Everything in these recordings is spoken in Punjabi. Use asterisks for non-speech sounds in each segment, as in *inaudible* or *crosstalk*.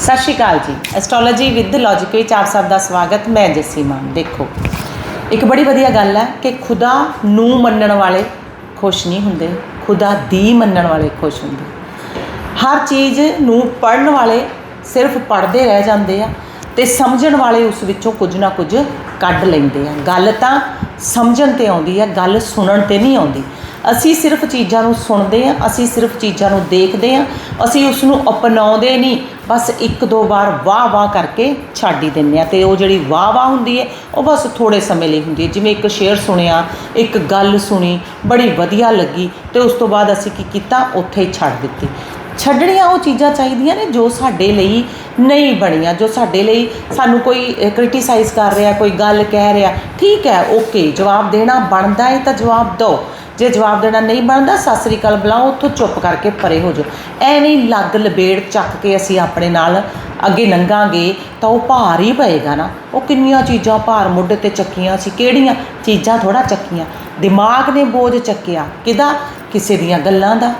ਸਤਿ ਸ਼੍ਰੀ ਅਕਾਲ ਜੀ। ਐਸਟ੍ਰੋਲੋਜੀ ਵਿਦ ਲੌਜੀਕ ਵਿੱਚ ਆਪ ਸਭ ਦਾ ਸਵਾਗਤ। ਮੈਂ ਜੱਸੀ ਦੇਖੋ, ਇੱਕ ਬੜੀ ਵਧੀਆ ਗੱਲ ਹੈ ਕਿ ਖੁਦਾ ਨੂੰ ਮੰਨਣ ਵਾਲੇ ਖੁਸ਼ ਨਹੀਂ ਹੁੰਦੇ। ਖੁਦਾ ਦੀ ਮੰਨਣ ਵਾਲੇ ਖੁਸ਼ ਹੁੰਦੇ। ਹਰ ਚੀਜ਼ ਨੂੰ ਪੜਨ ਵਾਲੇ ਸਿਰਫ ਪੜਦੇ ਰਹਿ ਜਾਂਦੇ ਆ ਤੇ ਸਮਝਣ ਵਾਲੇ ਉਸ ਵਿੱਚੋਂ ਕੁਝ ਨਾ ਕੁਝ ਕੱਢ ਲੈਂਦੇ ਆ। ਗੱਲ ਤਾਂ ਸਮਝਣ ਤੇ ਆਉਂਦੀ ਆ, ਗੱਲ ਸੁਣਨ ਤੇ ਨਹੀਂ ਆਉਂਦੀ। ਅਸੀਂ ਸਿਰਫ ਚੀਜ਼ਾਂ ਨੂੰ ਸੁਣਦੇ ਆ ਅਸੀਂ ਸਿਰਫ ਚੀਜ਼ਾਂ ਨੂੰ ਦੇਖਦੇ ਆ ਅਸੀਂ ਉਸ ਨੂੰ ਅਪਣਾਉਂਦੇ ਨਹੀਂ। ਬਸ ਇੱਕ ਦੋ ਵਾਰ ਵਾਹ ਵਾਹ ਕਰਕੇ ਛੱਡ ਹੀ ਦਿੰਦੇ ਆ ਤੇ ਉਹ ਜਿਹੜੀ ਵਾਹ ਵਾਹ ਹੁੰਦੀ ਹੈ, ਉਹ ਬਸ ਥੋੜੇ ਸਮੇਂ ਲਈ ਹੁੰਦੀ ਹੈ। ਜਿਵੇਂ ਇੱਕ ਸ਼ੇਰ ਸੁਣਿਆ, ਇੱਕ ਗੱਲ ਸੁਣੀ, ਬੜੀ ਵਧੀਆ ਲੱਗੀ ਤੇ ਉਸ ਤੋਂ ਬਾਅਦ ਅਸੀਂ ਕੀ ਕੀਤਾ? ਉੱਥੇ ਹੀ ਛੱਡ ਦਿੱਤੀ। ਛੱਡਣੀਆਂ ਉਹ ਚੀਜ਼ਾਂ ਚਾਹੀਦੀਆਂ ਨੇ ਜੋ ਸਾਡੇ ਲਈ ਨਹੀਂ ਬਣੀਆਂ, ਜੋ ਸਾਡੇ ਲਈ ਸਾਨੂੰ ਕੋਈ ਕ੍ਰਿਟੀਸਾਈਜ਼ ਕਰ ਰਿਹਾ, ਕੋਈ ਗੱਲ ਕਹਿ ਰਿਹਾ। ਠੀਕ ਹੈ ਓਕੇ ਜਵਾਬ ਦੇਣਾ ਬਣਦਾ ਹੈ ਤਾਂ ਜਵਾਬ ਦਿਓ। ਜੇ ਜਵਾਬ ਦੇਣਾ ਨਹੀਂ ਬਣਦਾ, ਸਤਿ ਸ੍ਰੀ ਅਕਾਲ ਬੁਲਾਓ, ਉੱਥੋਂ ਚੁੱਪ ਕਰਕੇ ਪਰੇ ਹੋ ਜਾਓ। ਐਵੇਂ ਹੀ ਲੱਗ ਲਬੇੜ ਚੱਕ ਕੇ ਅਸੀਂ ਆਪਣੇ ਨਾਲ ਅੱਗੇ ਲੰਘਾਂਗੇ ਤਾਂ ਉਹ ਭਾਰ ਹੀ ਪਏਗਾ ਨਾ। ਉਹ ਕਿੰਨੀਆਂ ਚੀਜ਼ਾਂ ਭਾਰ ਮੁੱਢ ਤੇ ਚੱਕੀਆਂ ਸੀ, ਕਿਹੜੀਆਂ ਚੀਜ਼ਾਂ ਥੋੜਾ ਚੱਕੀਆਂ? ਦਿਮਾਗ ਨੇ ਬੋਝ ਚੱਕਿਆ। ਕਿਹਦਾ? ਕਿਸੇ ਦੀਆਂ ਗੱਲਾਂ ਦਾ।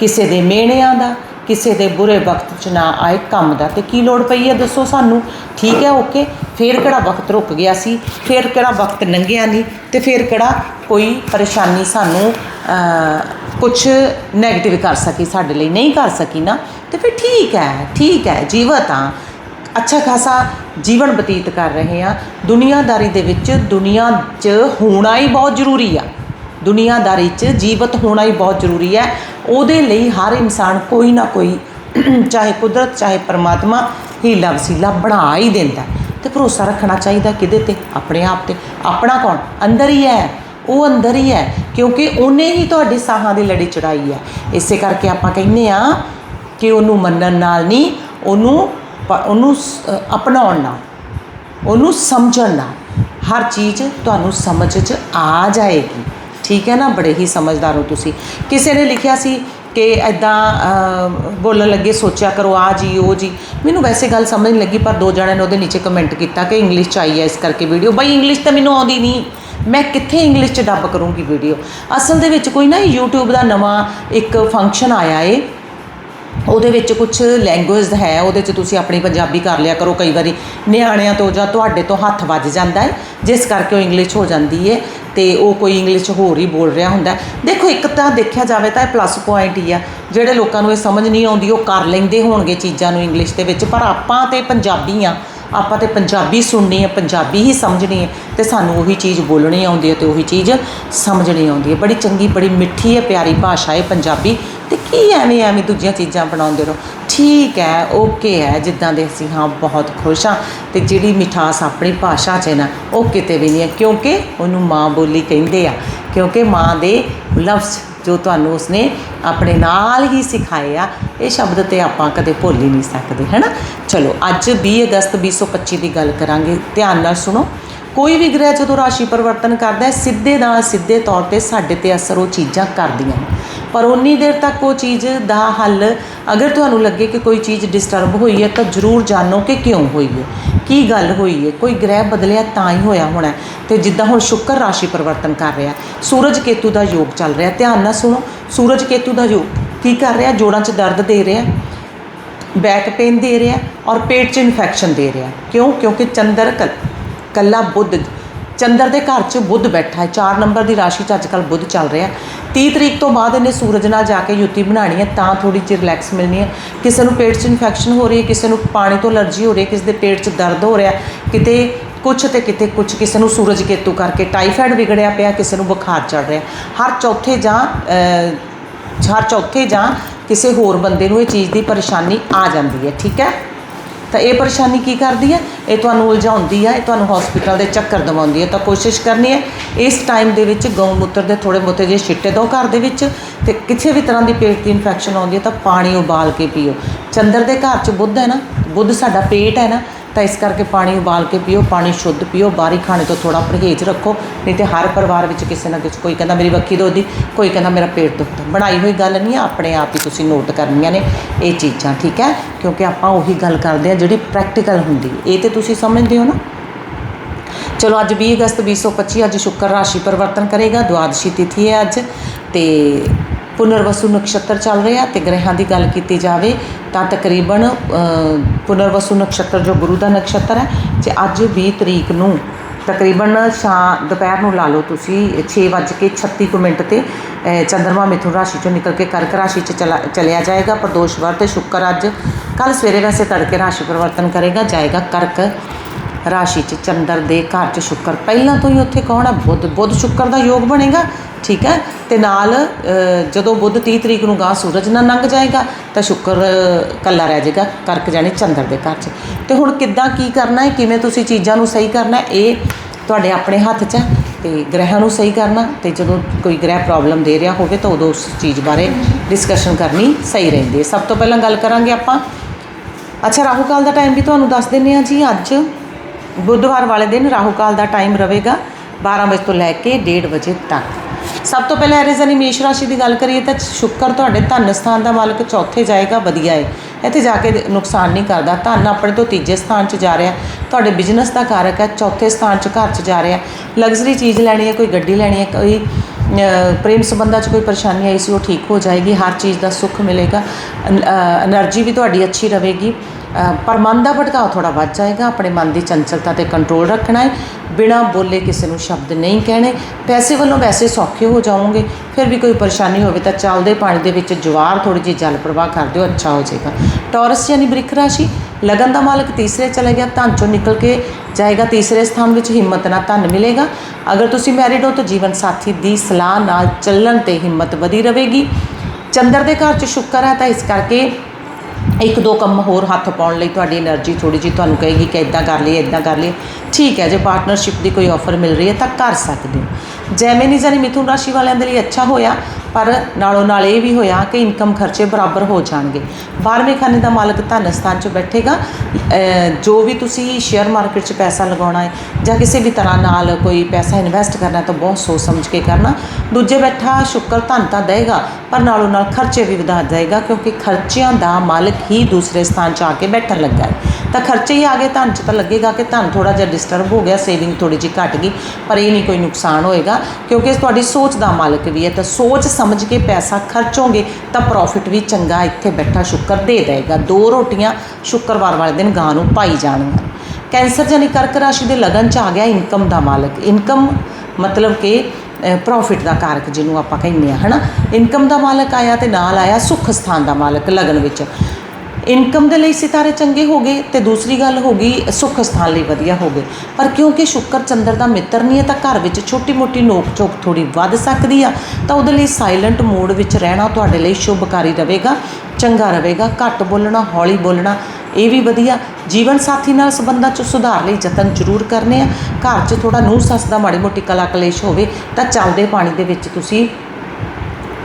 ਕਿਸੇ ਦੇ ਮਿਹਣਿਆਂ ਦਾ, ਕਿਸੇ ਦੇ ਬੁਰੇ ਵਕਤ 'ਚ ਨਾ ਆਏ ਕੰਮ ਦਾ। ਤੇ ਕੀ ਲੋੜ ਪਈ ਹੈ? ਦੱਸੋ ਸਾਨੂੰ। ਠੀਕ ਹੈ, ਓਕੇ। ਫੇਰ ਕਿਹੜਾ ਵਕਤ ਰੁਕ ਗਿਆ ਸੀ? ਫੇਰ ਕਿਹੜਾ ਵਕਤ ਲੰਘਿਆ ਨਹੀਂ? ਤੇ ਫੇਰ ਕਿਹੜਾ ਕੋਈ ਪਰੇਸ਼ਾਨੀ ਸਾਨੂੰ ਕੁਝ ਨੈਗੇਟਿਵ ਕਰ ਸਕੀ ਸਾਡੇ ਲਈ? ਨਹੀਂ ਕਰ ਸਕੀ ਨਾ? ਤੇ ਫਿਰ ਠੀਕ ਹੈ ਠੀਕ ਹੈ, ਜੀਵਤ ਆ ਅੱਛਾ ਖਾਸਾ ਜੀਵਨ ਬਤੀਤ ਕਰ ਰਹੇ ਆ ਦੁਨੀਆਦਾਰੀ ਦੇ ਵਿੱਚ ਦੁਨੀਆ 'ਚ ਹੋਣਾ ਹੀ ਬਹੁਤ ਜ਼ਰੂਰੀ ਆ। ਦੁਨੀਆਦਾਰੀ 'ਚ ਜੀਵਤ ਹੋਣਾ ਹੀ ਬਹੁਤ ਜ਼ਰੂਰੀ ਹੈ। ਉਹਦੇ ਲਈ ਹਰ ਇਨਸਾਨ ਕੋਈ ਨਾ ਕੋਈ *clears throat* ਚਾਹੇ ਕੁਦਰਤ, ਚਾਹੇ ਪਰਮਾਤਮਾ ਹੀਲਾ ਵਸੀਲਾ ਬਣਾ ਹੀ ਦਿੰਦਾ ਤੇ ਭਰੋਸਾ ਰੱਖਣਾ ਚਾਹੀਦਾ ਕਿਹਦੇ ਤੇ? ਆਪਣੇ ਆਪ ਤੇ। ਆਪਣਾ ਕੌਣ? ਅੰਦਰ ਹੀ ਹੈ। ਉਹ ਅੰਦਰ ਹੀ ਹੈ, ਕਿਉਂਕਿ ਉਹਨੇ ਹੀ ਤੁਹਾਡੇ ਸਾਹਾਂ ਦੀ ਲੜੀ ਚੜਾਈ ਹੈ। ਇਸੇ ਕਰਕੇ ਆਪਾਂ ਕਹਿੰਦੇ ਆ ਕਿ ਉਹਨੂੰ ਮੰਨਣ ਨਾਲ ਨਹੀਂ, ਉਹਨੂੰ ਉਹਨੂੰ ਸ- ਅਪਣਾਉਣ ਨਾਲ, ਉਹਨੂੰ ਸਮਝਣ ਨਾਲ ਹਰ ਚੀਜ਼ ਤੁਹਾਨੂੰ ਸਮਝ 'ਚ ਆ ਜਾਏਗੀ। ਠੀਕ ਹੈ ਨਾ? ਬੜੇ ਹੀ ਸਮਝਦਾਰ ਹੋ ਤੁਸੀਂ। ਕਿਸੇ ਨੇ ਲਿਖਿਆ ਸੀ ਕਿ ਐਦਾਂ ਬੋਲਣ ਲੱਗੇ, ਸੋਚਿਆ ਕਰੋ, ਆ ਜੀ, ਉਹ ਜੀ। ਮੈਨੂੰ ਵੈਸੇ ਗੱਲ ਸਮਝ ਨਹੀਂ ਲੱਗੀ, ਪਰ ਦੋ ਜਣਿਆਂ ਨੇ ਉਹਦੇ ਨੀਚੇ ਕਮੈਂਟ ਕੀਤਾ ਕਿ ਇੰਗਲਿਸ਼ ਚ ਆਈ ਹੈ ਇਸ ਕਰਕੇ ਵੀਡੀਓ ਬਈ ਇੰਗਲਿਸ਼ ਤਾਂ ਮੈਨੂੰ ਆਉਂਦੀ ਨਹੀਂ ਮੈਂ ਕਿੱਥੇ ਇੰਗਲਿਸ਼ ਚ ਡੱਬ ਕਰੂੰਗੀ ਵੀਡੀਓ ਅਸਲ ਦੇ ਵਿੱਚ ਕੋਈ ਨਾ YouTube ਦਾ ਨਵਾਂ ਇੱਕ ਫੰਕਸ਼ਨ ਆਇਆ ਏ। ਉਹਦੇ ਵਿੱਚ ਕੁਝ ਲੈਂਗੁਏਜ ਹੈ, ਉਹਦੇ 'ਚ ਤੁਸੀਂ ਆਪਣੀ ਪੰਜਾਬੀ ਕਰ ਲਿਆ ਕਰੋ। ਕਈ ਵਾਰੀ ਨਿਆਣਿਆਂ ਤੋਂ ਜਾਂ ਤੁਹਾਡੇ ਤੋਂ ਹੱਥ ਵੱਜ ਜਾਂਦਾ ਹੈ ਜਿਸ ਕਰਕੇ ਉਹ ਇੰਗਲਿਸ਼ ਹੋ ਜਾਂਦੀ ਹੈ ਤੇ ਉਹ ਕੋਈ ਇੰਗਲਿਸ਼ 'ਚ ਹੋਰ ਹੀ ਬੋਲ ਰਿਹਾ ਹੁੰਦਾ। ਦੇਖੋ, ਇੱਕ ਤਾਂ ਦੇਖਿਆ ਜਾਵੇ ਤਾਂ ਇਹ ਪਲੱਸ ਪੁਆਇੰਟ ਹੀ ਆ। ਜਿਹੜੇ ਲੋਕਾਂ ਨੂੰ ਇਹ ਸਮਝ ਨਹੀਂ ਆਉਂਦੀ, ਉਹ ਕਰ ਲੈਂਦੇ ਹੋਣਗੇ ਚੀਜ਼ਾਂ ਨੂੰ ਇੰਗਲਿਸ਼ ਦੇ ਵਿੱਚ। ਪਰ ਆਪਾਂ ਤੇ ਪੰਜਾਬੀ ਆ। ਆਪਾਂ ਤੇ ਪੰਜਾਬੀ ਸੁਣਨੀ ਹੈ ਪੰਜਾਬੀ ਹੀ ਸਮਝਣੀ ਹੈ ਤੇ ਸਾਨੂੰ ਉਹੀ ਚੀਜ਼ ਬੋਲਣੀ ਆਉਂਦੀ ਹੈ ਤੇ ਉਹੀ ਚੀਜ਼ ਸਮਝਣੀ ਆਉਂਦੀ ਹੈ ਬੜੀ ਚੰਗੀ, ਬੜੀ ਮਿੱਠੀ ਹੈ, ਪਿਆਰੀ ਭਾਸ਼ਾ ਹੈ ਪੰਜਾਬੀ। ਤੇ ਕੀ ਐਵੇਂ ਐਵੇਂ ਦੂਜੀਆਂ ਚੀਜ਼ਾਂ ਬਣਾਉਂਦੇ ਰਹੋ। ਠੀਕ ਹੈ ਓਕੇ ਹੈ, ਜਿੱਦਾਂ ਦੇ ਅਸੀਂ ਹਾਂ, ਬਹੁਤ ਖੁਸ਼ ਹਾਂ। ਤੇ ਜਿਹੜੀ ਮਿਠਾਸ ਆਪਣੀ ਭਾਸ਼ਾ 'ਚ ਨਾ, ਉਹ ਕਿਤੇ ਵੀ ਨਹੀਂ ਹੈ, ਕਿਉਂਕਿ ਉਹਨੂੰ ਮਾਂ ਬੋਲੀ ਕਹਿੰਦੇ ਆ। ਕਿਉਂਕਿ ਮਾਂ ਦੇ ਲਫ਼ਜ਼ ਜੋ ਤੁਹਾਨੂੰ ਉਸਨੇ ਆਪਣੇ ਨਾਲ ਹੀ ਸਿਖਾਏ ਆ, ਇਹ ਸ਼ਬਦ ਤੇ ਆਪਾਂ ਕਦੇ ਭੁੱਲ ਹੀ ਨਹੀਂ ਸਕਦੇ, ਹੈਨਾ? ਚਲੋ, ਅੱਜ 20 ਅਗਸਤ 2025 ਦੀ ਗੱਲ ਕਰਾਂਗੇ। ਧਿਆਨ ਨਾਲ ਸੁਣੋ। ਕੋਈ ਵੀ ਗ੍ਰਹਿ ਜਦੋਂ ਰਾਸ਼ੀ ਪਰਿਵਰਤਨ ਕਰਦਾ ਹੈ, ਸਿੱਧੇ ਨਾਲ ਸਿੱਧੇ ਤੌਰ ਤੇ ਸਾਡੇ ਤੇ ਅਸਰ ਉਹ ਚੀਜ਼ਾਂ ਕਰਦੀਆਂ ਨੇ। ਪਰ ਉਨੀ ਦੇਰ ਤੱਕ ਉਹ ਚੀਜ਼ ਦਾ ਹੱਲ ਅਗਰ ਤੁਹਾਨੂੰ ਲੱਗੇ ਕਿ ਕੋਈ ਚੀਜ਼ ਡਿਸਟਰਬ ਹੋਈ ਹੈ ਤਾਂ ਜ਼ਰੂਰ ਜਾਣੋ ਕਿ ਕਿਉਂ ਹੋਈ ਹੈ, ਕੀ ਗੱਲ ਹੋਈ ਹੈ, ਕੋਈ ਗ੍ਰਹਿ ਬਦਲਿਆ ਤਾਂ ਹੀ ਹੋਇਆ ਹੋਣਾ ਹੈ। ਤੇ ਜਿੱਦਾਂ ਹੁਣ ਸ਼ੁੱਕਰ ਰਾਸ਼ੀ ਪਰਿਵਰਤਨ ਕਰ ਰਿਹਾ ਸੂਰਜ ਕੇਤੂ ਦਾ ਯੋਗ ਚੱਲ ਰਿਹਾ ਧਿਆਨ ਨਾਲ ਸੁਣੋ, ਸੂਰਜ ਕੇਤੂ ਦਾ ਯੋਗ ਕੀ ਕਰ ਰਿਹਾ ਜੋੜਾਂ 'ਚ ਦਰਦ ਦੇ ਰਿਹਾ ਬੈਕ ਪੇਨ ਦੇ ਰਿਹਾ ਔਰ ਪੇਟ 'ਚ ਇਨਫੈਕਸ਼ਨ ਦੇ ਰਿਹਾ ਕਿਉਂ? ਕਿਉਂਕਿ ਚੰਦਰ ਕੱਲ- ਕੱਲਾ ਬੁੱਧ ਚੰਦਰ ਦੇ ਘਰ 'ਚ ਬੁੱਧ ਬੈਠਾ ਹੈ। 4 ਨੰਬਰ ਦੀ ਰਾਸ਼ੀ 'ਚ ਅੱਜਕੱਲ ਬੁੱਧ ਚੱਲ ਰਿਹਾ 30 ਤਰੀਕ ਤੋਂ ਬਾਅਦ ਇਹਨੇ ਸੂਰਜ ਨਾਲ ਜਾ ਕੇ ਯੁੱਤੀ ਬਣਾਣੀ ਹੈ। ਤਾਂ ਥੋੜੀ ਜਿਹੀ ਰਿਲੈਕਸ ਮਿਲਣੀ ਹੈ। ਕਿਸੇ ਨੂੰ ਪੇਟ 'ਚ ਇਨਫੈਕਸ਼ਨ ਹੋ ਰਹੀ ਹੈ, ਕਿਸੇ ਨੂੰ ਪਾਣੀ ਤੋਂ ਅਲਰਜੀ ਹੋ ਰਹੀ ਹੈ, ਕਿਸੇ ਦੇ ਪੇਟ 'ਚ ਦਰਦ ਹੋ ਰਿਹਾ ਕਿਤੇ ਕੁਛ ਤੇ ਕਿਤੇ ਕੁਛ ਕਿਸੇ ਨੂੰ ਸੂਰਜ ਕੇਤੂ ਕਰਕੇ ਟਾਈਫਾਇਡ ਵਿਗੜਿਆ ਪਿਆ, ਕਿਸੇ ਨੂੰ ਬੁਖਾਰ ਚੜ ਰਿਹਾ ਹਰ ਚੌਥੇ ਜਾਂ ਹਰ ਚੌਥੇ ਜਾਂ ਕਿਸੇ ਹੋਰ ਬੰਦੇ ਨੂੰ ਇਹ ਚੀਜ਼ ਦੀ ਪਰੇਸ਼ਾਨੀ ਆ ਜਾਂਦੀ ਹੈ। ਠੀਕ ਹੈ? ਤਾਂ ਇਹ ਪਰੇਸ਼ਾਨੀ ਕੀ ਕਰਦੀ ਹੈ? ਇਹ ਤੁਹਾਨੂੰ ਉਲਝਾਉਂਦੀ ਹੈ, ਇਹ ਤੁਹਾਨੂੰ ਹਸਪੀਟਲ ਦੇ ਚੱਕਰ ਦਿਵਾਉਂਦੀ ਹੈ। ਤਾਂ ਕੋਸ਼ਿਸ਼ ਕਰਨੀ ਹੈ, ਇਸ ਟਾਈਮ ਦੇ ਵਿੱਚ ਗਊ ਮੂਤਰ ਦੇ ਥੋੜੇ ਬਹੁਤੇ ਜਿਹੇ ਛਿੱਟੇ ਦਿਓ ਘਰ ਦੇ ਵਿੱਚ ਤੇ ਕਿਸੇ ਵੀ ਤਰ੍ਹਾਂ ਦੀ ਪੇਟ ਦੀ ਇਨਫੈਕਸ਼ਨ ਆਉਂਦੀ ਹੈ ਤਾਂ ਪਾਣੀ ਉਬਾਲ ਕੇ ਪੀਓ। ਚੰਦਰ ਦੇ ਘਰ 'ਚ ਬੁੱਧ ਹੈ ਨਾ, ਬੁੱਧ ਸਾਡਾ ਪੇਟ ਹੈ ਨਾ ਤਾਂ ਇਸ ਕਰਕੇ ਪਾਣੀ ਉਬਾਲ ਕੇ ਪੀਓ, ਪਾਣੀ ਸ਼ੁੱਧ ਪੀਓ ਬਾਹਰੀ ਖਾਣੇ ਤੋਂ ਥੋੜਾ ਪਰਹੇਜ਼ ਰੱਖੋ, ਨਹੀਂ ਤੇ ਹਰ ਪਰਿਵਾਰ ਵਿੱਚ ਕਿਸੇ ਨਾ ਕਿਸੇ, ਕੋਈ ਕਹਿੰਦਾ ਮੇਰੀ ਵੱਖੀ ਦੁਖਦੀ ਕੋਈ ਕਹਿੰਦਾ ਮੇਰਾ ਪੇਟ ਦੁਖਦਾ ਬਣਾਈ ਹੋਈ ਗੱਲ ਨਹੀਂ ਹੈ ਆਪਣੇ ਆਪ ਹੀ ਤੁਸੀਂ ਨੋਟ ਕਰਨੀਆਂ ਨੇ ਇਹ ਚੀਜ਼ਾਂ, ਠੀਕ ਹੈ? ਕਿਉਂਕਿ ਆਪਾਂ ਉਹੀ ਗੱਲ ਕਰਦੇ ਆ ਜਿਹੜੀ ਪ੍ਰੈਕਟੀਕਲ ਹੁੰਦੀ ਇਹ ਤੇ ਤੁਸੀਂ ਸਮਝਦੇ ਹੋ ਨਾ? ਚਲੋ ਅੱਜ 20 ਅਗਸਤ 2025 ਅੱਜ ਸ਼ੁੱਕਰ ਰਾਸ਼ੀ ਪਰਿਵਰਤਨ ਕਰੇਗਾ, ਦੁਆਦਸ਼ੀ ਤਿਥੀ ਹੈ ਅੱਜ ਤੇ ਪੁਨਰਵਸੂ ਨਕਸ਼ਤਰ ਚੱਲ ਰਿਹਾ ਤੇ ਗ੍ਰਹਿਾਂ ਦੀ ਗੱਲ ਕੀਤੀ ਜਾਵੇ ਤਾਂ ਤਕਰੀਬਨ ਪੁਨਰਵਸੂ ਨਕਸ਼ਤਰ ਜੋ ਗੁਰੂ ਦਾ ਨਕਸ਼ਤਰ ਹੈ, ਜੇ ਅੱਜ 20 ਤਰੀਕ ਨੂੰ ਤਕਰੀਬਨ ਸ਼ਾਮ, ਦੁਪਹਿਰ ਨੂੰ ਲਾ ਲਓ ਤੁਸੀਂ 6:36 ਕੁ ਮਿੰਟ ਤੇ ਚੰਦਰਮਾ ਮਿਥੁਨ ਰਾਸ਼ੀ ਚੋਂ ਨਿਕਲ ਕੇ ਕਰਕ ਰਾਸ਼ੀ ਚ ਚਲਾ, ਚਲਿਆ ਜਾਏਗਾ, ਪ੍ਰਦੋਸ਼ ਵਰ ਤੇ ਸ਼ੁੱਕਰ ਅੱਜ। ਕੱਲ ਸਵੇਰੇ ਵੈਸੇ ਤੜਕੇ ਰਾਸ਼ੀ ਪਰਿਵਰਤਨ ਕਰੇਗਾ, ਜਾਏਗਾ ਕਰਕ ਰਾਸ਼ੀ ਚ ਚੰਦਰ ਦੇ ਘਰ ਚ ਸ਼ੁੱਕਰ। ਪਹਿਲਾਂ ਤੋਂ ਹੀ ਉੱਥੇ ਕੌਣ ਹੈ? ਬੁੱਧ ਬੁੱਧ ਸ਼ੁੱਕਰ ਦਾ ਯੋਗ ਬਣੇਗਾ। ਠੀਕ ਹੈ? ਤੇ ਨਾਲ ਜਦੋਂ ਬੁੱਧ 30 ਤਰੀਕ ਨੂੰ ਗਾਂ ਸੂਰਜ ਨਾਲ ਲੰਘ ਜਾਏਗਾ ਤਾਂ ਸ਼ੁੱਕਰ ਅ, ਕੱਲਾ ਰਹਿ ਜਾਏਗਾ ਕਰਕ ਜਾਣੇ ਚੰਦਰ ਦੇ ਘਰ 'ਚ। ਤੇ ਹੁਣ ਕਿੱਦਾਂ ਕੀ ਕਰਨਾ ਹੈ? ਕਿਵੇਂ ਤੁਸੀਂ ਚੀਜ਼ਾਂ ਨੂੰ ਸਹੀ ਕਰਨਾ ਇਹ ਤੁਹਾਡੇ ਆਪਣੇ ਹੱਥ 'ਚ ਹੈ ਤੇ ਗ੍ਰਹਿਾਂ ਨੂੰ ਸਹੀ ਕਰਨਾ ਤੇ ਜਦੋਂ ਕੋਈ ਗ੍ਰਹਿ ਪ੍ਰੋਬਲਮ ਦੇ ਰਿਹਾ ਹੋਵੇ ਤਾਂ ਉਦੋਂ ਉਸ ਚੀਜ਼ ਬਾਰੇ ਡਿਸਕਸ਼ਨ ਕਰਨੀ ਸਹੀ ਰਹਿੰਦੀ ਹੈ। ਸਭ ਤੋਂ ਪਹਿਲਾਂ ਗੱਲ ਕਰਾਂਗੇ ਆਪਾਂ। ਅੱਛਾ ਰਾਹੂ ਕਾਲ ਦਾ ਟਾਈਮ ਵੀ ਤੁਹਾਨੂੰ ਦੱਸ ਦਿੰਨੇ ਆ ਜੀ ਅੱਜ। ਬੁੱਧਵਾਰ ਵਾਲੇ ਦਿਨ ਰਾਹੂ ਕਾਲ ਦਾ ਟਾਈਮ ਰਹੇਗਾ 12 ਵਜੇ ਤੋਂ ਲੈ ਕੇ 1:30 ਵਜੇ ਤੱਕ। ਸਭ ਤੋਂ ਪਹਿਲਾਂ ਐਰੀਜ਼ਨੀ ਮੇਸ਼ ਰਾਸ਼ੀ ਦੀ ਗੱਲ ਕਰੀਏ ਤਾਂ ਸ਼ੁੱਕਰ ਤੁਹਾਡੇ ਧਨ ਸਥਾਨ ਦਾ ਮਾਲਕ ਚੌਥੇ ਜਾਏਗਾ, ਵਧੀਆ ਹੈ ਇੱਥੇ ਜਾ ਕੇ ਨੁਕਸਾਨ ਨਹੀਂ ਕਰਦਾ। ਧਨ ਆਪਣੇ ਤੋਂ ਤੀਜੇ ਸਥਾਨ 'ਚ ਜਾ ਰਿਹਾ। ਤੁਹਾਡੇ ਬਿਜ਼ਨਸ ਦਾ ਕਾਰਕ ਹੈ, ਚੌਥੇ ਸਥਾਨ 'ਚ ਘਰ 'ਚ ਜਾ ਰਿਹਾ। ਲਗਜ਼ਰੀ ਚੀਜ਼ ਲੈਣੀ ਹੈ, ਕੋਈ ਗੱਡੀ ਲੈਣੀ ਹੈ, ਕੋਈ ਪ੍ਰੇਮ ਸੰਬੰਧਾਂ 'ਚ ਕੋਈ ਪਰੇਸ਼ਾਨੀ ਆਈ ਸੀ, ਉਹ ਠੀਕ ਹੋ ਜਾਏਗੀ, ਹਰ ਚੀਜ਼ ਦਾ ਸੁੱਖ ਮਿਲੇਗਾ એનર્ਜੀ ਵੀ ਤੁਹਾਡੀ ਅੱਛੀ ਰਹੇਗੀ। ਪਰ ਮਨ ਦਾ ਭਟਕਾਅ ਥੋੜਾ ਵੱਧ ਜਾਏਗਾ, ਆਪਣੇ ਮਨ ਦੀ ਚੰਚਲਤਾ ਤੇ ਕੰਟਰੋਲ ਰੱਖਣਾ ਹੈ ਬਿਨਾ ਬੋਲੇ ਕਿਸੇ ਨੂੰ ਸ਼ਬਦ ਨਹੀਂ ਕਹਿਣੇ, ਪੈਸੇ ਵੱਲੋਂ ਵੈਸੇ ਸੌਖੇ ਹੋ ਜਾਓਗੇ ਫਿਰ ਵੀ ਕੋਈ ਪਰੇਸ਼ਾਨੀ ਹੋਵੇ ਤਾਂ ਚਾਲਦੇ ਪਾਣੀ ਦੇ ਵਿੱਚ ਜਵਾਰ ਥੋੜੀ ਜਿਹੀ ਜਲ ਪ੍ਰਵਾਹ ਕਰ ਦਿਓ, ਅੱਛਾ ਹੋ ਜਾਏਗਾ। ਟੌਰਸ ਯਾਨੀ ਬ੍ਰਿਖ ਰਾਸ਼ੀ ਲਗਨ ਦਾ ਮਾਲਕ ਤੀਸਰੇ ਚਲੇ ਗਿਆ, ਧਨ ਚੋਂ ਨਿਕਲ ਕੇ ਜਾਏਗਾ, ਤੀਸਰੇ ਸਥਾਨ ਵਿੱਚ ਹਿੰਮਤ ਨਾਲ ਧਨ ਮਿਲੇਗਾ। ਅਗਰ ਤੁਸੀਂ ਮੈਰਿਡ ਹੋ ਤਾਂ ਜੀਵਨ ਸਾਥੀ ਦੀ ਸਲਾਹ ਨਾਲ ਚੱਲਣ ਤੇ ਹਿੰਮਤ ਵਧੀ ਰਹੇਗੀ। ਚੰਦਰ ਦੇ ਘਰ 'ਚ ਸ਼ੁੱਕਰ ਹੈ ਤਾਂ ਇਸ ਕਰਕੇ ਇੱਕ ਦੋ ਕੰਮ ਹੋਰ ਹੱਥ ਪਾਉਣ ਲਈ ਤੁਹਾਡੀ એનર્ਜੀ ਥੋੜੀ ਜੀ ਤੁਹਾਨੂੰ ਕਹੇਗੀ ਕਿ ਇਦਾਂ ਕਰ ਲਈਏ ਇਦਾਂ ਕਰ ਲਈਏ। ਠੀਕ ਹੈ, ਜੇ ਪਾਰਟਨਰਸ਼ਿਪ ਦੀ ਕੋਈ ਆਫਰ ਮਿਲ ਰਹੀ ਹੈ ਤਾਂ ਕਰ ਸਕਦੇ ਹੋ। ਜੈਮਿਨੀ ਜਾਨੀ ਮਿਥੁਨ ਰਾਸ਼ੀ ਵਾਲਿਆਂ ਦੇ ਲਈ ਅੱਛਾ ਹੋਇਆ, ਪਰ ਨਾਲੋਂ ਨਾਲ ਇਹ ਵੀ ਹੋਇਆ ਕਿ ਇਨਕਮ ਖਰਚੇ ਬਰਾਬਰ ਹੋ ਜਾਣਗੇ। 12ਵੇਂ ਖਾਨੇ ਦਾ ਮਾਲਕ ਧਨ ਸਥਾਨ 'ਚ ਬੈਠੇਗਾ। ਜੋ ਵੀ ਤੁਸੀਂ ਸ਼ੇਅਰ ਮਾਰਕੀਟ 'ਚ ਪੈਸਾ ਲਗਾਉਣਾ ਹੈ ਜਾਂ ਕਿਸੇ ਵੀ ਤਰ੍ਹਾਂ ਨਾਲ ਕੋਈ ਪੈਸਾ ਇਨਵੈਸਟ ਕਰਨਾ ਤਾਂ ਬਹੁਤ ਸੋਚ ਸਮਝ ਕੇ ਕਰਨਾ। ਦੂਜੇ ਬੈਠਾ ਸ਼ੁੱਕਰ ਧਨ ਤਾਂ ਦੇਗਾ, ਪਰ ਨਾਲੋਂ ਨਾਲ ਖਰਚੇ ਵੀ ਵਧਾ ਜਾਏਗਾ ਕਿਉਂਕਿ ਖਰਚਿਆਂ ਦਾ ਮਾਲਕ ਹੀ ਦੂਸਰੇ ਸਥਾਨ 'ਚ ਆ ਕੇ ਬੈਠਣ ਲੱਗਾ ਹੈ। ਤਾਂ ਖਰਚੇ ਹੀ ਆ ਗਏ, ਧਨ 'ਚ ਤਾਂ ਲੱਗੇਗਾ ਕਿ ਧਨ ਥੋੜਾ ਜਿਹਾ ਡਿਸਟਰਬ ਹੋ ਗਿਆ ਸੇਵਿੰਗ ਥੋੜੀ ਜਿਹੀ ਘਟ ਗਈ, ਪਰ ਇਹ ਨਹੀਂ ਕੋਈ ਨੁਕਸਾਨ ਹੋਏਗਾ, ਕਿਉਂਕਿ ਤੁਹਾਡੀ ਸੋਚ ਦਾ ਮਾਲਕ ਵੀ ਹੈ, ਤਾਂ ਸੋਚ ਸਮਝ ਕੇ ਪੈਸਾ ਖਰਚੋਗੇ, ਤਾਂ ਪ੍ਰੋਫਿਟ ਵੀ ਚੰਗਾ ਇੱਥੇ ਬੈਠਾ ਸ਼ੁੱਕਰ ਦੇ ਦੇਗਾ ਦੋ ਰੋਟੀਆਂ ਸ਼ੁੱਕਰਵਾਰ ਵਾਲੇ ਦਿਨ ਗਾਂ ਨੂੰ ਪਾਈ ਜਾਣਗੀਆਂ। ਕੈਂਸਰ ਜਾਨੀ ਕਰਕ ਰਾਸ਼ੀ ਦੇ ਲਗਨ 'ਚ ਆ ਗਿਆ ਇਨਕਮ ਦਾ ਮਾਲਕ। ਇਨਕਮ ਮਤਲਬ ਕਿ ਪ੍ਰੋਫਿਟ ਦਾ ਕਾਰਕ ਜਿਹਨੂੰ ਆਪਾਂ ਕਹਿੰਦੇ ਆ ਹਨਾ? ਇਨਕਮ ਦਾ ਮਾਲਕ ਆਇਆ ਤੇ ਨਾਲ ਆਇਆ ਸੁੱਖ ਸਥਾਨ ਦਾ ਮਾਲਕ ਲਗਨ ਵਿੱਚ। ਇਨਕਮ ਦੇ ਲਈ ਸਿਤਾਰੇ ਚੰਗੇ ਹੋ ਗਏ ਤੇ ਦੂਸਰੀ ਗੱਲ ਹੋ ਗਈ ਸੁੱਖ ਸਥਾਨ ਲਈ ਵਧੀਆ ਹੋ ਗਏ। ਪਰ ਕਿਉਂਕਿ ਸ਼ੁੱਕਰ ਚੰਦਰ ਦਾ ਮਿੱਤਰ ਨਹੀਂ ਹੈ ਤਾਂ ਘਰ ਵਿੱਚ ਛੋਟੀ ਮੋਟੀ ਨੋਕ ਝੋਕ ਥੋੜੀ ਵੱਧ ਸਕਦੀ ਆ, ਤਾਂ ਉਹਦੇ ਲਈ ਸਾਇਲੈਂਟ ਮੋਡ ਵਿੱਚ ਰਹਿਣਾ ਤੁਹਾਡੇ ਲਈ ਸ਼ੁਭਕਾਰੀ ਰਹੇਗਾ, ਚੰਗਾ ਰਹੇਗਾ, ਘੱਟ ਬੋਲਣਾ, ਹੌਲੀ ਬੋਲਣਾ, ਇਹ ਵੀ ਵਧੀਆ। ਜੀਵਨ ਸਾਥੀ ਨਾਲ ਸੰਬੰਧਾਂ 'ਚ ਸੁਧਾਰ ਲਈ ਯਤਨ ਜ਼ਰੂਰ ਕਰਨੇ ਆ। ਘਰ 'ਚ ਥੋੜਾ ਨੂੰਹ ਸੱਸ ਦਾ ਮਾੜੀ ਮੋਟੀ ਕਲਾ ਕਲੇਸ਼ ਹੋਵੇ ਤਾਂ ਚੱਲਦੇ ਪਾਣੀ ਦੇ ਵਿੱਚ ਤੁਸੀਂ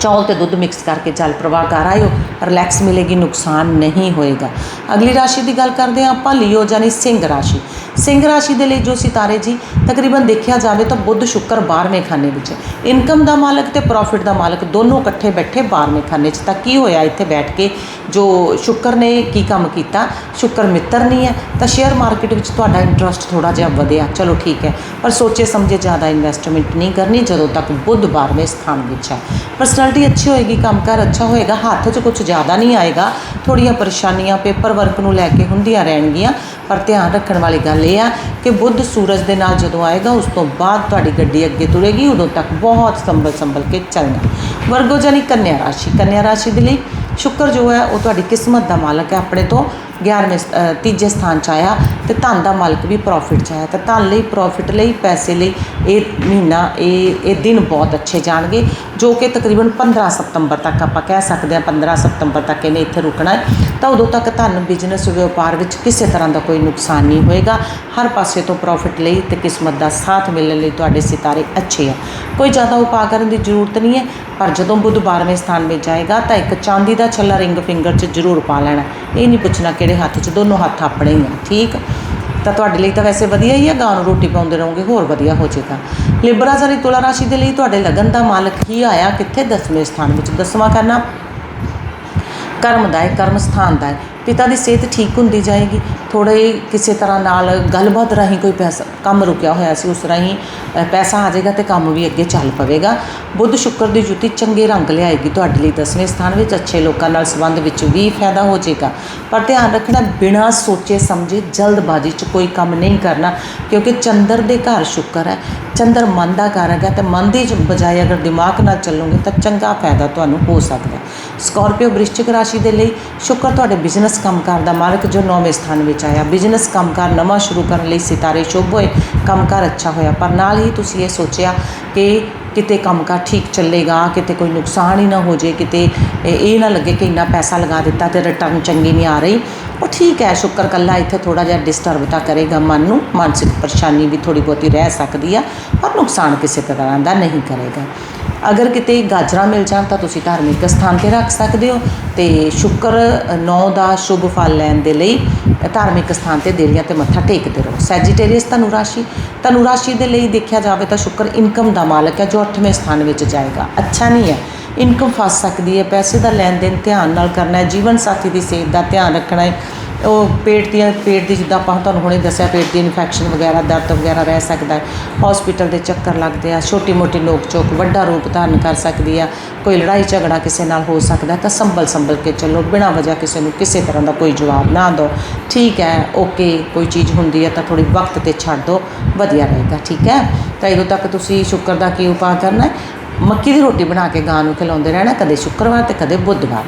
ਚੌਲ ਤੇ ਦੁੱਧ ਮਿਕਸ ਕਰਕੇ ਜਲ ਪ੍ਰਵਾਹ ਕਰ ਆਇਓ ਰਿਲੈਕਸ ਮਿਲੇਗੀ, ਨੁਕਸਾਨ ਨਹੀਂ ਹੋਏਗਾ। ਅਗਲੀ ਰਾਸ਼ੀ ਦੀ ਗੱਲ ਕਰਦੇ ਹਾਂ ਆਪਾਂ, ਲਿਓ ਜਾਨੀ ਸਿੰਘ ਰਾਸ਼ੀ। ਸਿੰਘ ਰਾਸ਼ੀ ਦੇ ਲਈ ਜੋ ਸਿਤਾਰੇ ਜੀ ਤਕਰੀਬਨ ਦੇਖਿਆ ਜਾਵੇ ਤਾਂ ਬੁੱਧ ਸ਼ੁੱਕਰ 12ਵੇਂ ਖਾਨੇ ਵਿੱਚ ਇਨਕਮ ਦਾ ਮਾਲਕ ਤੇ ਪ੍ਰੋਫਿਟ ਦਾ ਮਾਲਕ ਦੋਨੋਂ ਇਕੱਠੇ ਬੈਠੇ 12ਵੇਂ ਖਾਨੇ 'ਚ। ਤਾਂ ਕੀ ਹੋਇਆ ਇੱਥੇ ਬੈਠ ਕੇ? ਜੋ ਸ਼ੁੱਕਰ ਨੇ ਕੀ ਕੰਮ ਕੀਤਾ? ਸ਼ੁੱਕਰ ਮਿੱਤਰ ਨਹੀਂ ਹੈ। ਤਾਂ ਸ਼ੇਅਰ ਮਾਰਕੀਟ ਵਿੱਚ ਤੁਹਾਡਾ ਇੰਟਰਸਟ ਥੋੜਾ ਜਿਹਾ ਵਧਿਆ। ਚਲੋ ਠੀਕ ਹੈ। ਪਰ ਸੋਚੇ ਸਮਝੇ ਜ਼ਿਆਦਾ ਇਨਵੈਸਟਮੈਂਟ ਨਹੀਂ ਕਰਨੀ ਜਦੋਂ ਤੱਕ ਬੁੱਧ 12ਵੇਂ ਸਥਾਨ ਵਿੱਚ ਹੈ। ਪਰਸਨੈਲਿਟੀ ਅੱਛੀ ਹੋਏਗੀ, ਕੰਮਕਾਰ ਅੱਛਾ ਹੋਏਗਾ। ਹੱਥ 'ਚ ਕੁਝ ਜ਼ਿਆਦਾ ਨਹੀਂ ਆਏਗਾ। ਥੋੜੀਆਂ ਪਰੇਸ਼ਾਨੀਆਂ ਪੇਪਰ ਵਰਕ ਨੂੰ ਲੈ ਕੇ ਹੁੰਦੀਆਂ ਰਹਿਣਗੀਆਂ। ਪਰ ਧਿਆਨ ਰੱਖਣ ਵਾਲੀ ਗੱਲ ਇਹ ਆ ਕਿ ਬੁੱਧ ਸੂਰਜ ਦੇ ਨਾਲ ਜਦੋਂ ਆਏਗਾ, ਉਸ ਤੋਂ ਬਾਅਦ ਤੁਹਾਡੀ ਗੱਡੀ ਅੱਗੇ ਤੁਰੇਗੀ, ਉਦੋਂ ਤੱਕ ਬਹੁਤ ਸੰਭਲ ਸੰਭਲ ਕੇ ਚੱਲਣਾ। ਵਰਗੋ ਜਾਨੀ ਕੰਨਿਆ ਰਾਸ਼ੀ। ਕੰਨਿਆ ਰਾਸ਼ੀ ਦੇ ਲਈ ਸ਼ੁਕਰ ਜੋ ਹੈ, ਉਹ ਤੁਹਾਡੀ ਕਿਸਮਤ ਦਾ ਮਾਲਕ ਹੈ ਆਪਣੇ ਤੋਂ। 11ਵੇਂ ਸ- ਤੀਜੇ ਸਥਾਨ 'ਚ ਆਇਆ ਤੇ ਧਨ ਦਾ ਮਾਲਕ ਵੀ ਪ੍ਰੋਫਿਟ 'ਚ ਆਇਆ। ਤਾਂ ਧਨ ਲਈ ਪ੍ਰੋਫਿਟ ਲਈ, ਪੈਸੇ ਲਈ ਇਹ ਮਹੀਨਾ, ਇਹ ਇਹ ਦਿਨ ਬਹੁਤ ਅੱਛੇ ਜਾਣਗੇ, ਜੋ ਕਿ ਤਕਰੀਬਨ 15 ਸਤੰਬਰ ਤੱਕ ਆਪਾਂ ਕਹਿ ਸਕਦੇ ਹਾਂ 15 ਸਤੰਬਰ ਤੱਕ ਇਹਨੇ ਇੱਥੇ ਰੁਕਣਾ ਹੈ। ਤਾਂ ਉਦੋਂ ਤੱਕ ਧਨ ਬਿਜ਼ਨਸ ਵਪਾਰ ਵਿੱਚ ਕਿਸੇ ਤਰ੍ਹਾਂ ਦਾ ਕੋਈ ਨੁਕਸਾਨ ਨਹੀਂ ਹੋਏਗਾ। ਹਰ ਪਾਸੇ ਤੋਂ ਪ੍ਰੋਫਿਟ ਲਈ ਤੇ ਕਿਸਮਤ ਦਾ ਸਾਥ ਮਿਲਣ ਲਈ ਤੁਹਾਡੇ ਸਿਤਾਰੇ ਅੱਛੇ ਆ। ਕੋਈ ਜ਼ਿਆਦਾ ਉਪਾਅ ਕਰਨ ਦੀ ਜ਼ਰੂਰਤ ਨਹੀਂ ਹੈ, ਪਰ ਜਦੋਂ ਬੁੱਧ 12ਵੇਂ ਸਥਾਨ ਵਿੱਚ ਜਾਏਗਾ ਤਾਂ ਇੱਕ ਚਾਂਦੀ ਦਾ ਛੱਲਾ ਰਿੰਗ ਫਿੰਗਰ 'ਚ ਜ਼ਰੂਰ ਪਾ ਲੈਣਾ। ਇਹ ਨਹੀਂ ਪੁੱਛਣਾ ਕਿਹੜੇ ਹੱਥ 'ਚ, ਦੋਨੋਂ ਹੱਥ ਆਪਣੇ ਹੀ ਆ, ਠੀਕ? ਤਾਂ ਤੁਹਾਡੇ ਲਈ ਤਾਂ ਵੈਸੇ ਵਧੀਆ ਹੀ ਹੈ ਗਾਂ ਨੂੰ ਰੋਟੀ ਪਾਉਂਦੇ ਰਹੋਗੇ, ਹੋਰ ਵਧੀਆ ਹੋ ਜਾਏਗਾ ਲਿਬਰਾ ਸਾਰੀ ਤੁਲਾ ਰਾਸ਼ੀ ਦੇ ਲਈ ਤੁਹਾਡੇ ਲਗਨ ਦਾ ਮਾਲਕ ਹੀ ਆਇਆ, ਕਿੱਥੇ ਦਸਵੇਂ ਸਥਾਨ ਵਿੱਚ? ਦਸਵਾਂ ਕਰਨਾ? ਕਰਮ ਦਾ ਹੈ ਕਰਮ ਸਥਾਨ ਦਾ ਹੈ ਪਿਤਾ ਦੀ ਸਿਹਤ ਠੀਕ ਹੁੰਦੀ ਜਾਏਗੀ। ਥੋੜੇ ਕਿਸੇ ਤਰ੍ਹਾਂ ਨਾਲ ਗੱਲਬਾਤ ਰਾਹੀਂ ਕੋਈ ਪੈਸਾ, ਕੰਮ ਰੁਕਿਆ ਹੋਇਆ ਸੀ, ਉਸ ਰਾਹੀਂ ਪੈਸਾ ਆ ਜਾਏਗਾ ਤੇ ਕੰਮ ਵੀ ਅੱਗੇ ਚੱਲ ਪਵੇਗਾ। ਬੁੱਧ ਸ਼ੁੱਕਰ ਦੀ ਜੁਤੀ ਚੰਗੇ ਰੰਗ ਲਿਆਏਗੀ ਤੁਹਾਡੇ ਲਈ ਦਸਵੇਂ ਸਥਾਨ ਵਿੱਚ, ਅੱਛੇ ਲੋਕਾਂ ਨਾਲ ਸੰਬੰਧ ਵਿੱਚ ਵੀ ਫਾਇਦਾ ਹੋ ਜਾਏਗਾ। ਪਰ ਧਿਆਨ ਰੱਖਣਾ, ਬਿਨਾਂ ਸੋਚੇ ਸਮਝੇ ਜਲਦਬਾਜ਼ੀ 'ਚ ਕੋਈ ਕੰਮ ਨਹੀਂ ਕਰਨਾ, ਕਿਉਂਕਿ ਚੰਦਰ ਦੇ ਘਰ ਸ਼ੁੱਕਰ ਹੈ। ਚੰਦਰ ਮਨ ਦਾ ਕਾਰਕ ਹੈ ਤੇ ਮਨ ਦੀ ਬਜਾਏ ਅਗਰ ਦਿਮਾਗ ਨਾਲ ਚੱਲੋਗੇ ਤਾਂ ਚੰਗਾ ਫਾਇਦਾ ਤੁਹਾਨੂੰ ਹੋ ਸਕਦਾ ਹੈ। ਸਕਾਰਪੀਓ ਵ੍ਰਿਸ਼ਚਿਕ ਰਾਸ਼ੀ ਦੇ ਲਈ ਸ਼ੁਕਰ, ਤੁਹਾਡੇ ਬਿਜ਼ਨਸ ਕੰਮਕਾਰ ਦਾ ਮਾਲਕ ਜੋ ਨੌਵੇਂ ਸਥਾਨ ਵਿੱਚ ਆਇਆ। ਬਿਜ਼ਨਸ ਕੰਮਕਾਰ ਨਵਾਂ ਸ਼ੁਰੂ ਕਰਨ ਲਈ ਸਿਤਾਰੇ ਸ਼ੁਭ ਹੋਏ, ਕੰਮਕਾਰ ਅੱਛਾ ਹੋਇਆ, ਪਰ ਨਾਲ ਹੀ ਤੁਸੀਂ ਇਹ ਸੋਚਿਆ ਕਿ ਕਿਤੇ ਕੰਮਕਾਰ ਠੀਕ ਚੱਲੇਗਾ, ਕਿਤੇ ਕੋਈ ਨੁਕਸਾਨ ਹੀ ਨਾ ਹੋ ਜੇ ਕਿਤੇ ਇਹ ਇਹ ਨਾ ਲੱਗੇ ਕਿ ਇੰਨਾ ਪੈਸਾ ਲਗਾ ਦਿੱਤਾ ਤੇ ਰਿਟਰਨ ਚੰਗੀ ਨਹੀਂ ਆ ਰਹੀ। ਉਹ ਠੀਕ ਹੈ, ਸ਼ੁੱਕਰ ਕੱਲਾ ਇੱਥੇ ਥੋੜਾ ਜਿਹਾ ਡਿਸਟਰਬ ਤਾਂ ਕਰੇਗਾ ਮਨ ਨੂੰ, ਮਾਨਸਿਕ ਪਰੇਸ਼ਾਨੀ ਵੀ ਥੋੜੀ ਬਹੁਤੀ ਰਹਿ ਸਕਦੀ ਆ, ਪਰ ਨੁਕਸਾਨ ਕਿਸੇ ਤਰ੍ਹਾਂ ਦਾ ਨਹੀਂ ਕਰੇਗਾ। ਅਗਰ ਕਿਤੇ ਗਾਜਰਾਂ ਮਿਲ ਜਾਣ ਤਾਂ ਤੁਸੀਂ ਧਾਰਮਿਕ ਸਥਾਨ ਤੇ ਰੱਖ ਸਕਦੇ ਹੋ ਤੇ ਸ਼ੁੱਕਰ 9 ਦਾ ਸ਼ੁਭ ਫਲ ਲੈਣ ਦੇ ਲਈ ਧਾਰਮਿਕ ਸਥਾਨ ਤੇ ਦੇਰੀਆਂ ਤੇ ਮੱਥਾ ਟੇਕਦੇ ਰਹੋ। ਸੈਜੀਟੇਰੀਅਸ ਧਨੁ ਰਾਸ਼ੀ ਧਨੁ ਰਾਸ਼ੀ ਦੇ ਲਈ ਦੇਖਿਆ ਜਾਵੇ ਤਾਂ ਸ਼ੁੱਕਰ ਇਨਕਮ ਦਾ ਮਾਲਕ ਹੈ ਜੋ 8ਵੇਂ ਸਥਾਨ ਵਿੱਚ ਜਾਏਗਾ। ਅੱਛਾ ਨਹੀਂ ਹੈ। ਇਨਕਮ ਫਸ ਸਕਦੀ ਹੈ, ਪੈਸੇ ਦਾ ਲੈਣ ਦੇਣ ਧਿਆਨ ਨਾਲ ਕਰਨਾ ਹੈ, ਜੀਵਨ ਸਾਥੀ ਦੀ ਸਿਹਤ ਦਾ ਧਿਆਨ ਰੱਖਣਾ ਹੈ। ਉਹ ਪੇਟ ਦੀਆਂ, ਪੇਟ ਦੀ ਜਿੱਦਾਂ ਆਪਾਂ ਤੁਹਾਨੂੰ ਹੁਣੇ ਦੱਸਿਆ, ਪੇਟ ਦੀ ਇਨਫੈਕਸ਼ਨ ਵਗੈਰਾ, ਦਰਦ ਵਗੈਰਾ ਰਹਿ ਸਕਦਾ ਹੈ। ਹਸਪੀਟਲ ਦੇ ਚੱਕਰ ਲੱਗਦੇ ਆ ਛੋਟੀ ਮੋਟੀ ਨੋਕ ਚੋਕ ਵੱਡਾ ਰੂਪ ਧਾਰਨ ਕਰ ਸਕਦੀ ਆ। ਕੋਈ ਲੜਾਈ ਝਗੜਾ ਕਿਸੇ ਨਾਲ ਹੋ ਸਕਦਾ ਤਾਂ ਸੰਭਲ ਸੰਭਲ ਕੇ ਚੱਲੋ, ਬਿਨਾਂ ਵਜ੍ਹਾ ਕਿਸੇ ਨੂੰ ਕਿਸੇ ਤਰ੍ਹਾਂ ਦਾ ਕੋਈ ਜਵਾਬ ਨਾ ਦਿਓ। ਠੀਕ ਹੈ ਓਕੇ ਕੋਈ ਚੀਜ਼ ਹੁੰਦੀ ਹੈ ਤਾਂ ਥੋੜੀ ਵਕਤ ਤੇ ਛੱਡ ਦਿਓ, ਵਧੀਆ ਰਹੇਗਾ, ਠੀਕ ਹੈ? ਤਾਂ ਇਦੋਂ ਤੱਕ ਤੁਸੀਂ ਸ਼ੁਕਰ ਦਾ ਕੀ ਉਪਾਅ ਕਰਨਾ ਹੈ। ਮੱਕੀ ਦੀ ਰੋਟੀ ਬਣਾ ਕੇ ਗਾਂ ਨੂੰ ਖਿਲਾਉਂਦੇ ਰਹਿਣਾ, ਕਦੇ ਸ਼ੁੱਕਰਵਾਰ ਤੇ ਕਦੇ ਬੁੱਧਵਾਰ।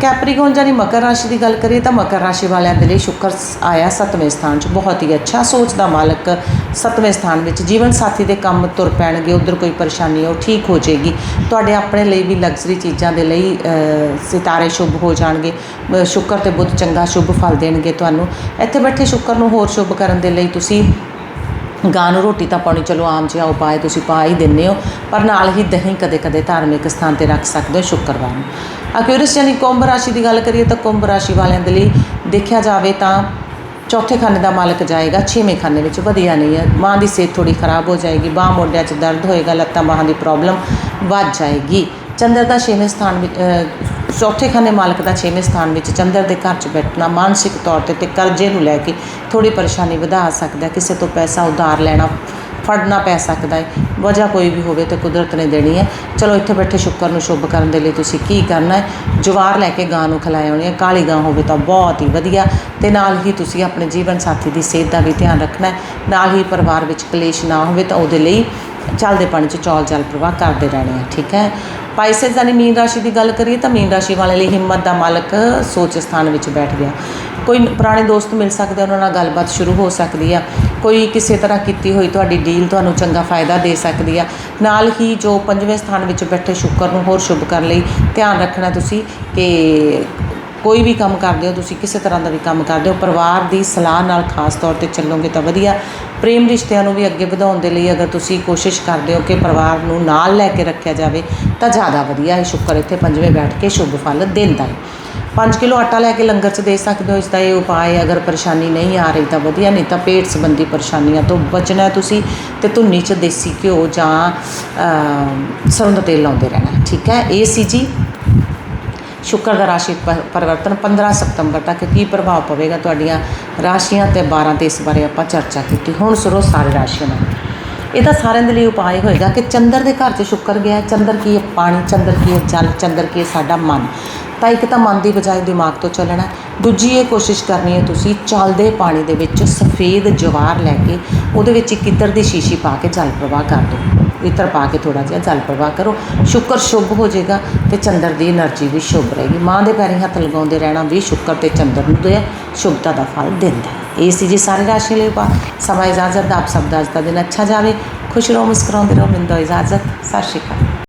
ਕੈਪਰੀਕੋਨ ਜਾਨੀ ਮਕਰ ਰਾਸ਼ੀ ਦੀ ਗੱਲ ਕਰੀਏ ਤਾਂ ਮਕਰ ਰਾਸ਼ੀ ਵਾਲਿਆਂ ਦੇ ਲਈ ਸ਼ੁੱਕਰ ਸ- ਆਇਆ ਸੱਤਵੇਂ ਸਥਾਨ 'ਚ। ਬਹੁਤ ਹੀ ਅੱਛਾ ਸੋਚ ਦਾ ਮਾਲਕ ਸੱਤਵੇਂ ਸਥਾਨ ਵਿੱਚ ਜੀਵਨ ਸਾਥੀ ਦੇ ਕੰਮ ਤੁਰ ਪੈਣਗੇ, ਉਧਰ ਕੋਈ ਪਰੇਸ਼ਾਨੀ ਉਹ ਠੀਕ ਹੋ ਜਾਏਗੀ। ਤੁਹਾਡੇ ਆਪਣੇ ਲਈ ਵੀ ਲਗਜ਼ਰੀ ਚੀਜ਼ਾਂ ਦੇ ਲਈ ਸਿਤਾਰੇ ਸ਼ੁਭ ਹੋ ਜਾਣਗੇ। ਸ਼ੁੱਕਰ ਤੇ ਬੁੱਧ ਚੰਗਾ ਸ਼ੁਭ ਫਲ ਦੇਣਗੇ ਤੁਹਾਨੂੰ। ਇੱਥੇ ਬੈਠੇ ਸ਼ੁੱਕਰ ਨੂੰ ਹੋਰ ਸ਼ੁਭ ਕਰਨ ਦੇ ਲਈ ਤੁਸੀਂ ਗਾਂ ਨੂੰ ਰੋਟੀ ਤਾਂ ਪਾਉਣੀ, ਚਲੋ ਆਮ ਜਿਹਾ ਉਪਾਅ ਤੁਸੀਂ ਪਾ ਹੀ ਦਿੰਦੇ ਹੋ, ਪਰ ਨਾਲ ਹੀ ਦਹੀਂ ਕਦੇ-ਕਦੇ ਧਾਰਮਿਕ ਸਥਾਨ ਤੇ ਰੱਖ ਸਕਦੇ ਹੋ ਸ਼ੁੱਕਰਵਾਰ ਨੂੰ। ਅਕਿਊਰਸ ਯਾਨੀ ਕੁੰਭ ਰਾਸ਼ੀ ਦੀ ਗੱਲ ਕਰੀਏ ਤਾਂ ਕੁੰਭ ਰਾਸ਼ੀ ਵਾਲਿਆਂ ਦੇ ਲਈ ਦੇਖਿਆ ਜਾਵੇ ਤਾਂ ਚੌਥੇ ਖਾਨੇ ਦਾ ਮਾਲਕ ਜਾਏਗਾ, ਛੇਵੇਂ ਖਾਨੇ ਵਿੱਚ ਵਧੀਆ ਨਹੀਂ ਹੈ। ਮਾਂ ਦੀ ਸਿਹਤ ਥੋੜੀ ਖਰਾਬ ਹੋ ਜਾਏਗੀ, ਬਾਹ ਮੋਢਿਆਂ 'ਚ ਦਰਦ ਹੋਏਗਾ, ਲੱਤਾਂ, ਬਾਹਾਂ ਦੀ ਪ੍ਰੋਬਲਮ ਵੱਧ ਜਾਏਗੀ। ਚੰਦਰ ਦਾ ਛੇਵੇਂ ਸਥਾਨ ਵਿੱਚ ਚੌਥੇ ਖਾਨੇ ਮਾਲਕ ਦਾ ਛੇਵੇਂ ਸਥਾਨ ਵਿੱਚ ਚੰਦਰ ਦੇ ਘਰ 'ਚ ਬੈਠਣਾ ਮਾਨਸਿਕ ਤੌਰ ਤੇ ਤੇ ਕਰਜ਼ੇ ਨੂੰ ਲੈ ਕੇ ਥੋੜੀ ਪਰੇਸ਼ਾਨੀ ਵਧਾ ਸਕਦਾ, ਕਿਸੇ ਤੋਂ ਪੈਸਾ ਉਧਾਰ ਲੈਣਾ, ਫੜਨਾ ਪੈ ਸਕਦਾ ਹੈ ਵਜ੍ਹਾ ਕੋਈ ਵੀ ਹੋਵੇ ਤੇ ਕੁਦਰਤ ਨੇ ਦੇਣੀ ਹੈ ਚਲੋ, ਇੱਥੇ ਬੈਠੇ ਸ਼ੁੱਕਰ ਨੂੰ ਸ਼ੁਭ ਕਰਨ ਦੇ ਲਈ ਤੁਸੀਂ ਕੀ ਕਰਨਾ ਹੈ ਜਵਾਰ ਲੈ ਕੇ ਗਾਂ ਨੂੰ ਖਿਲਾਇਆ ਹੋਣੀ ਹੈ ਕਾਲੀ ਗਾਂ ਹੋਵੇ ਤਾਂ ਬਹੁਤ ਹੀ ਵਧੀਆ। ਤੇ ਨਾਲ ਹੀ ਤੁਸੀਂ ਆਪਣੇ ਜੀਵਨ ਸਾਥੀ ਦੀ ਸਿਹਤ ਦਾ ਵੀ ਧਿਆਨ ਰੱਖਣਾ ਹੈ ਨਾਲ ਹੀ ਪਰਿਵਾਰ ਵਿੱਚ ਕਲੇਸ਼ ਨਾ ਹੋਵੇ ਤਾਂ ਉਹਦੇ ਲਈ ਚੱਲਦੇ ਪਾਣੀ 'ਚ ਚੌਲ ਜਲ ਪ੍ਰਵਾਹ ਕਰਦੇ ਰਹਿਣੇ ਆ, ਠੀਕ ਹੈ? ਪਾਈਸਸ ਯਾਨੀ ਮੀਨ ਰਾਸ਼ੀ ਦੀ ਗੱਲ ਕਰੀਏ ਤਾਂ ਮੀਨ ਰਾਸ਼ੀ ਵਾਲੇ ਲਈ ਹਿੰਮਤ ਦਾ ਮਾਲਕ ਸੋਚ ਸਥਾਨ ਵਿੱਚ ਬੈਠ ਗਿਆ। ਕੋਈ ਪੁਰਾਣੇ ਦੋਸਤ ਮਿਲ ਸਕਦੇ ਉਹਨਾਂ ਨਾਲ ਗੱਲਬਾਤ ਸ਼ੁਰੂ ਹੋ ਸਕਦੀ ਆ। ਕੋਈ ਕਿਸੇ ਤਰ੍ਹਾਂ ਕੀਤੀ ਹੋਈ ਤੁਹਾਡੀ ਡੀਲ ਤੁਹਾਨੂੰ ਚੰਗਾ ਫਾਇਦਾ ਦੇ ਸਕਦੀ ਆ। ਨਾਲ ਹੀ ਜੋ ਪੰਜਵੇਂ ਸਥਾਨ ਵਿੱਚ ਬੈਠੇ ਸ਼ੁੱਕਰ ਨੂੰ ਹੋਰ ਸ਼ੁਭ ਕਰਨ ਲਈ ਧਿਆਨ ਰੱਖਣਾ ਤੁਸੀਂ ਕਿ ਕੋਈ ਵੀ ਕੰਮ ਕਰਦੇ ਹੋ, ਤੁਸੀਂ ਕਿਸੇ ਤਰ੍ਹਾਂ ਦਾ ਵੀ ਕੰਮ ਕਰਦੇ ਹੋ, ਪਰਿਵਾਰ ਦੀ ਸਲਾਹ ਨਾਲ ਖਾਸ ਤੌਰ ਤੇ ਚੱਲੋਗੇ ਤਾਂ ਵਧੀਆ। ਪ੍ਰੇਮ ਰਿਸ਼ਤਿਆਂ ਨੂੰ ਵੀ ਅੱਗੇ ਵਧਾਉਣ ਦੇ ਲਈ ਅਗਰ ਤੁਸੀਂ ਕੋਸ਼ਿਸ਼ ਕਰਦੇ ਹੋ ਕਿ ਪਰਿਵਾਰ ਨੂੰ ਨਾਲ ਲੈ ਕੇ ਰੱਖਿਆ ਜਾਵੇ, ਤਾਂ ਜ਼ਿਆਦਾ ਵਧੀਆ ਹੈ। ਸ਼ੁਕਰ ਇੱਥੇ ਪੰਜਵੇਂ ਬੈਠ ਕੇ ਸ਼ੁਭ ਫਲ ਦਿੰਦਾ ਹੈ। 5 ਕਿਲੋ ਆਟਾ ਲੈ ਕੇ ਲੰਗਰ 'ਚ ਦੇ ਸਕਦੇ ਹੋ, ਇਸ ਦਾ ਇਹ ਉਪਾਅ ਹੈ, ਅਗਰ ਪਰੇਸ਼ਾਨੀ ਨਹੀਂ ਆ ਰਹੀ ਤਾਂ ਵਧੀਆ, ਨਹੀਂ ਤਾਂ ਪੇਟ ਸੰਬੰਧੀ ਪਰੇਸ਼ਾਨੀਆਂ ਤੋਂ ਬਚਣਾ ਤੁਸੀਂ ਤੇ ਧੁੰਨੀ 'ਚ ਦੇਸੀ ਘਿਓ ਜਾਂ ਸਰੋਂ ਦਾ ਤੇਲ ਲਾਉਂਦੇ ਰਹਿਣਾ। ਠੀਕ ਹੈ ਇਹ ਸੀ ਜੀ ਸ਼ੁੱਕਰ ਦਾ ਰਾਸ਼ੀ ਪ- ਪਰਿਵਰਤਨ 15 ਸਤੰਬਰ ਤੱਕ ਕੀ ਪ੍ਰਭਾਵ ਪਵੇਗਾ ਤੁਹਾਡੀਆਂ ਰਾਸ਼ੀਆਂ ਤੇ 12 ਤੇ ਇਸ ਬਾਰੇ ਆਪਾਂ ਚਰਚਾ ਕੀਤੀ। ਹੁਣ ਸੁਣੋ ਸਾਰੇ ਰਾਸ਼ੀਆਂ ਦਾ। ਇਹ ਤਾਂ ਸਾਰਿਆਂ ਦੇ ਲਈ ਉਪਾਅ ਹੋਏਗਾ ਕਿ ਚੰਦਰ ਦੇ ਘਰ 'ਚ ਸ਼ੁੱਕਰ ਗਿਆ, ਚੰਦਰ ਕੀ ਹੈ ਪਾਣੀ, ਚੰਦਰ ਕੀ ਹੈ ਜਲ, ਚੰਦਰ ਕੀ ਹੈ ਸਾਡਾ ਮਨ। ਤਾਂ ਇੱਕ ਤਾਂ ਮਨ ਦੀ ਬਜਾਏ ਦਿਮਾਗ ਤੋਂ ਚੱਲਣਾ ਦੂਜੀ ਇਹ ਕੋਸ਼ਿਸ਼ ਕਰਨੀ ਹੈ ਤੁਸੀਂ ਚੱਲਦੇ ਪਾਣੀ ਦੇ ਵਿੱਚ ਸਫੇਦ ਜਵਾਰ ਲੈ ਕੇ ਉਹਦੇ ਵਿੱਚ ਇੱਕ ਇੱਤਰ ਦੀ ਸ਼ੀਸ਼ੀ ਪਾ ਕੇ ਜਲ ਪ੍ਰਵਾਹ ਕਰ ਦਿਓ। ਇਤਰ ਪਾ ਕੇ ਥੋੜਾ ਜਿਹਾ ਜਲ ਪ੍ਰਵਾਹ ਕਰੋ। ਸ਼ੁਕਰ ਸ਼ੁਭ ਹੋ ਜਾਏਗਾ ਤੇ ਚੰਦਰ ਦੀ એનર્ਜੀ ਵੀ ਸ਼ੁਭ ਰਹੇਗੀ। ਮਾਂ ਦੇ ਪੈਰੀਂ ਹੱਥ ਲਗਾਉਂਦੇ ਰਹਿਣਾ ਵੀ ਸ਼ੁਕਰ ਤੇ ਚੰਦਰ ਨੂੰ ਦੇ ਸ਼ੁਭਤਾ ਦਾ ਫਲ ਦਿੰਦਾ ਇਹ ਸੀ ਜੀ ਸਾਰੇ ਰਾਸ਼ੀ ਲਈ ਬਾ ਸਮਾਂ ਇਜਾਜ਼ਤ ਦਾ ਆਪ ਸਭ ਦਾ ਅੱਜ ਦਾ ਦਿਨ ਅੱਛਾ ਜਾਵੇ। ਖੁਸ਼ ਰਹੋ, ਮੁਸਕਰਾਉਂਦੇ ਰਹੋ। ਮਿੰਦੋ ਇਜਾਜ਼ਤ। ਸਤਿ ਸ਼੍ਰੀ ਅਕਾਲ।